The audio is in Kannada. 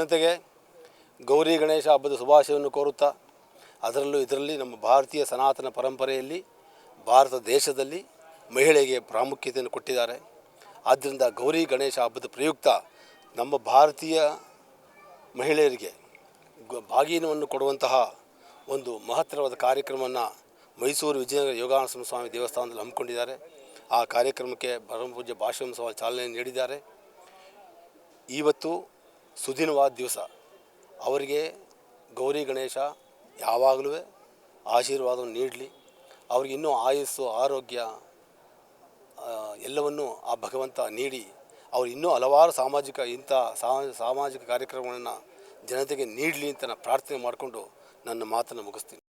ಜನತೆಗೆ ಗೌರಿ ಗಣೇಶ ಹಬ್ಬದ ಶುಭಾಶಯವನ್ನು ಕೋರುತ್ತಾ, ಅದರಲ್ಲೂ ಇದರಲ್ಲಿ ನಮ್ಮ ಭಾರತೀಯ ಸನಾತನ ಪರಂಪರೆಯಲ್ಲಿ ಭಾರತ ದೇಶದಲ್ಲಿ ಮಹಿಳೆಗೆ ಪ್ರಾಮುಖ್ಯತೆಯನ್ನು ಕೊಟ್ಟಿದ್ದಾರೆ. ಆದ್ದರಿಂದ ಗೌರಿ ಗಣೇಶ ಹಬ್ಬದ ಪ್ರಯುಕ್ತ ನಮ್ಮ ಭಾರತೀಯ ಮಹಿಳೆಯರಿಗೆ ಭಾಗಿನವನ್ನು ಕೊಡುವಂತಹ ಒಂದು ಮಹತ್ತರವಾದ ಕಾರ್ಯಕ್ರಮವನ್ನು ಮೈಸೂರು ವಿಜಯನಗರ ಯೋಗಾನಂದ ಸ್ವಾಮಿ ದೇವಸ್ಥಾನದಲ್ಲಿ ಹಮ್ಮಿಕೊಂಡಿದ್ದಾರೆ. ಆ ಕಾರ್ಯಕ್ರಮಕ್ಕೆ ಪರಮಪೂಜ್ಯ ಭಾಷಣ ಸ್ವಾಮಿ ಚಾಲನೆ ನೀಡಿದ್ದಾರೆ. ಇವತ್ತು ಸುದಿನವಾದ ದಿವಸ. ಅವರಿಗೆ ಗೌರಿ ಗಣೇಶ ಯಾವಾಗಲೂ ಆಶೀರ್ವಾದವನ್ನು ನೀಡಲಿ. ಅವ್ರಿಗೆ ಇನ್ನೂ ಆಯಸ್ಸು, ಆರೋಗ್ಯ ಎಲ್ಲವನ್ನೂ ಆ ಭಗವಂತ ನೀಡಿ. ಅವ್ರು ಇನ್ನೂ ಹಲವಾರು ಸಾಮಾಜಿಕ ಇಂಥ ಸಾಮಾಜಿಕ ಕಾರ್ಯಕ್ರಮಗಳನ್ನು ಜನತೆಗೆ ನೀಡಲಿ ಅಂತ ನಾನು ಪ್ರಾರ್ಥನೆ ಮಾಡಿಕೊಂಡು ನನ್ನ ಮಾತನ್ನು ಮುಗಿಸ್ತೀನಿ.